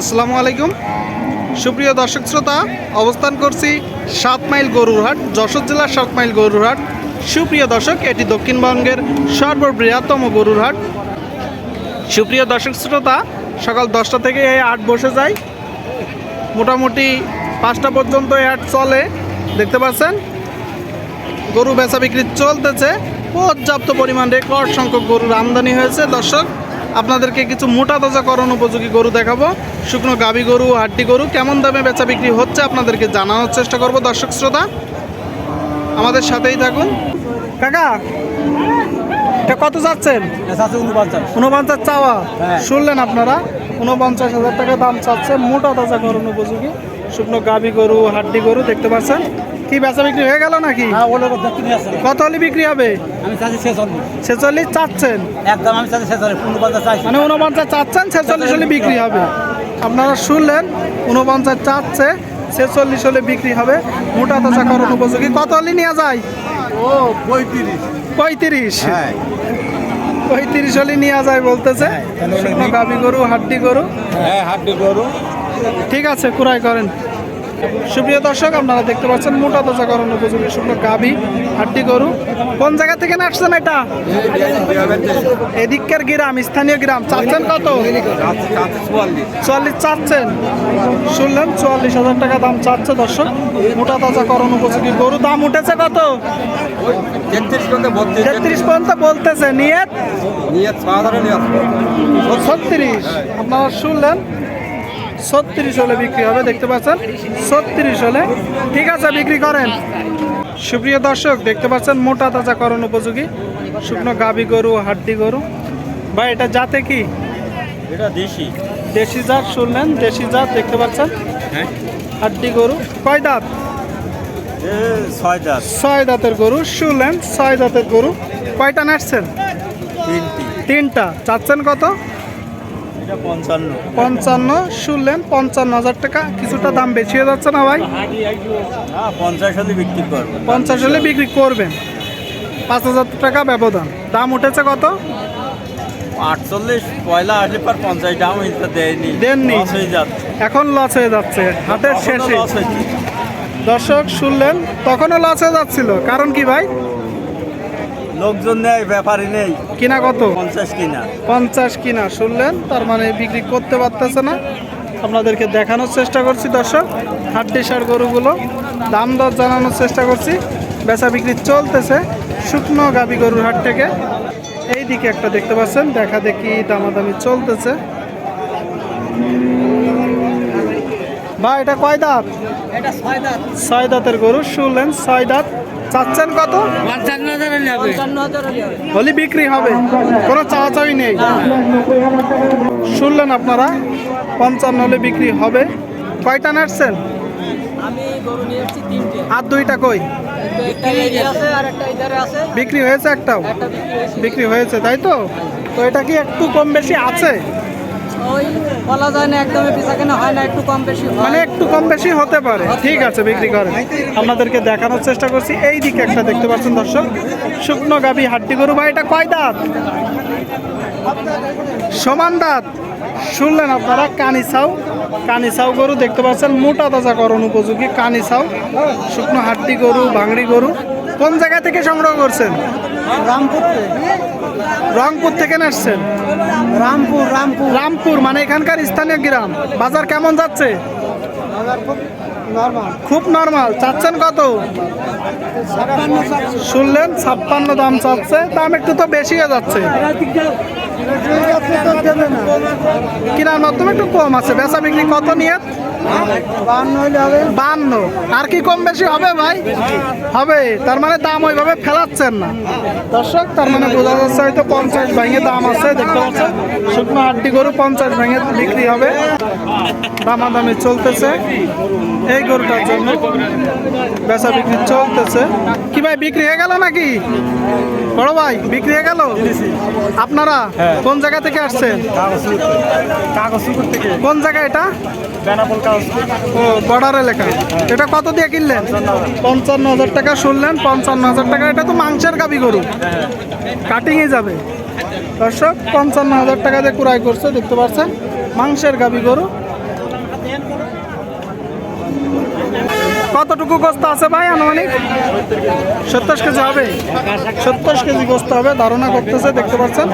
আসসালামু আলাইকুম। সুপ্রিয় দর্শক শ্রোতা, অবস্থান করছি সাত মাইল গরুরহাট, যশোর জেলার সাত মাইল গরুরহাট। সুপ্রিয় দর্শক, এটি দক্ষিণবঙ্গের সর্ববৃহত্তম গরুরহাট। সুপ্রিয় দর্শক শ্রোতা, সকাল দশটা থেকে এই হাট বসে যায়। মোটামুটি পাঁচটা পর্যন্ত এই হাট চলে। দেখতে পাচ্ছেন, গরু বেচা বিক্রি চলতেছে। পর্যাপ্ত পরিমাণ রেকর্ড সংখ্যক গরুর আমদানি হয়েছে। দর্শক আপনাদেরকে কিছু মোটা তাজাকরণ উপযোগী গরু দেখাবো। শুকনো গাভী গরু হাড্ডি গরু কেমন দামে বেচা বিক্রি হচ্ছে আপনাদেরকে জানানোর চেষ্টা করব। দর্শক শ্রোতা আমাদের সাথেই থাকুন। কাকা এটা কত যাচ্ছেন উনপঞ্চাশ। চাওয়া। হ্যাঁ। শুনলেন আপনারা উনপঞ্চাশ হাজার টাকা দাম চাচ্ছে মোটা তাজা করুন উপযোগী। শুকনো গাভী গরু হাড্ডি গরু দেখতে পাচ্ছেন? কি বেচা বিক্রি হয়ে গেল নাকি? হ্যাঁ কত হলে বিক্রি হবে? আমি চাচ্ছি ছেচল্লিশ। ছেচল্লিশ চাচ্ছেন? একদম আমি চাচ্ছি ছেচল্লিশ মানে উনপঞ্চাশ চাচ্ছেন ছেচল্লিশ হলে বিক্রি হবে। আপনারা শুনলেন উনপঞ্চাশ চাচ্ছে ছেচল্লিশ হলে বিক্রি হবে। মোটা তাজা করুন উপযোগী। কত হলে নেওয়া যায়? ও পঁয়ত্রিশ। পঁয়ত্রিশ। হ্যাঁ। পঁয়ত্রিশ হলে নেওয়া যায় বলতেছে। হ্যাঁ, গাভী গরু হাড্ডি গরু। হ্যাঁ হাড্ডি গরু। ঠিক আছে কুড়াই করেন। সুপ্রিয় দর্শক আপনারা দেখতে পাচ্ছেন মোটা তাজা করণ উপযোগী শুকনো গাভী হাড্ডি গরু। কোন জায়গা থেকে আসছেন এটা? এদিককার গ্রাম স্থানীয় গ্রাম। চাচ্ছেন কত? চুয়াল্লিশ চাচ্ছেন। শুনলেন চুয়াল্লিশ হাজার টাকা দাম চাচ্ছে দর্শক। মোটা তাজা করণ উপযোগী গরু। দাম উঠেছে কত? তেত্রিশ পর্যন্ত বলতেছে। নিয়ে ছত্রিশ। আপনারা শুনলেন ছত্রিশ হলে বিক্রি হবে দেখতে পাচ্ছেন? ছত্রিশ হলে ঠিক আছে বিক্রি করেন। সুপ্রিয় দর্শক দেখতে পাচ্ছেন মোটা তাজা করণ উপযোগী। শুকনো গাভী গরু হাড্ডি গরু। বা এটা জাতে কি? এটা দেশি। দেশি জাত শুনলেন? দেশি জাত দেখতে পাচ্ছেন? হ্যাঁ। হাড্ডি গরু। কয় দাঁত? ছয় দাস ছয় দাঁতের গরু শুনলেন? ছয় দাঁতের গরু। কয়টা নাচছেন? তিনটা। চাচ্ছেন কত? পঞ্চান্ন। শুনলেন পঞ্চান্ন হাজার টাকা কিছুটা দাম বেশি হয়ে যাচ্ছে না ভাই? হ্যাঁ পঞ্চাশ হলে বিক্রি করব পঞ্চাশ হলে বিক্রি করবেন। পাঁচ হাজার টাকা ব্যবধান। দাম উঠেছে কত? আটচল্লিশ পয়লা আসলে পর পঞ্চাশ দাম দেয়নি। দেননি। এখন লস হয়ে যাচ্ছে। তখনও শেষে। দর্শক শুনলেন তখনও লস হয়ে যাচ্ছিল। কারণ কি ভাই? লোকজন নেই ব্যাপারই নেই। কিনা কত? পঞ্চাশ কিনা। পঞ্চাশ কিনা শুনলেন? তার মানে বিক্রি করতে পারতেছে না। আপনাদেরকে দেখানোর চেষ্টা করছি দর্শক। হাড্ডি সার গরুগুলো দাম দর জানানোর চেষ্টা করছি। বেচা বিক্রি চলতেছে শুকনো গাবি গরুর হাট থেকে। এই দিকে একটা দেখতে পাচ্ছেন দেখা দেখি দামাদামি চলতেছে। বা এটা কয় দাঁত? এটা ছয় দাঁত। ছয় দাঁতের গরু শুনলেন ছয় দাঁত। চাচ্ছেন কত? হলে হলে বিক্রি হবে। কোনো চাওয়াচাওয়ি নেই। শুনলেন আপনারা পঞ্চান্ন হলে বিক্রি হবে। কয়টা নাটছেন? আমি গরু নিয়ে এসেছি তিনটে। আর দুইটা কই? একটা এই আছে আর একটা ইধারে আছে। বিক্রি হয়েছে একটাও? বিক্রি হয়েছে। বিক্রি হয়েছে তাই তো? তো এটা কি একটু কম বেশি আছে? ওই বলা যায় না, একদমই বেচা কেনা হয় না, একটু কম বেশি মানে একটু কম বেশি হতে পারে। ঠিক আছে, বিক্রি করেন। আপনাদেরকে দেখানোর চেষ্টা করছি। এই দিকে একটা দেখতে পাচ্ছেন দর্শক, শুকনো গাবি হাড্ডি গরু। বা এটা কয় দাঁত? সমান দাঁত। শুনলেন আপনারা কানিসাও কানিসাও গরু দেখতে পাচ্ছেন। মোটা তাজা করণ উপযোগী কানিসাও শুকনো হাড্ডি গরু ভাঙড়ি গরু। কোন জায়গা থেকে সংগ্রহ করছেন? রামপুর রংপুর থেকে আসছেন রামপুর রামপুর। রামপুর মানে এখানকার স্থানীয় গ্রাম। বাজার কেমন যাচ্ছে? খুব নর্মাল চাচ্ছেন কত? শুনলেন ছাপ্পান্ন দাম চাচ্ছে দাম একটু তো বেশি হয়ে যাচ্ছে কিনার মাধ্যমে একটু কম আছে। বেচা বিক্রি কত নিয়ে? বান্ন আর কি কম বেশি হবে ভাই? হবে। তার মানে দাম ওইভাবে ফেলাচ্ছেন না। দর্শক, তার মানে বোঝা যাচ্ছে হয়তো পঞ্চাশ ভেঙে দাম আছে, দেখতে পাচ্ছেন? শুকনো আটটি গরু পঞ্চাশ ভেঙে বিক্রি হবে। দামাদামি চলতেছে। এই গরুটার জন্য বেচা বিক্রি চলতেছে। কি ভাই, বিক্রি হয়ে গেল নাকি? বড় ভাই বিক্রি হয়ে গেল? আপনারা কোন জায়গা থেকে আসছেন? কোন জায়গা এটা? ও বর্ডার এলাকা। এটা কত দিয়ে কিনলেন? পঞ্চান্ন হাজার টাকা। শুনলেন পঞ্চান্ন হাজার টাকা। এটা তো মাংসের গাবি গরু। কাটিংয়ে যাবে। দর্শক পঞ্চান্ন হাজার টাকা দিয়ে ক্রয় করছে দেখতে পাচ্ছেন? মাংসের গাবি গরু। কতটুকু গোস্ত আছে ভাই আনুমানিক? সত্তর কেজি হবে। সত্তর কেজি গোস্ত হবে, ধারণা করতেছে, দেখতে পাচ্ছেন।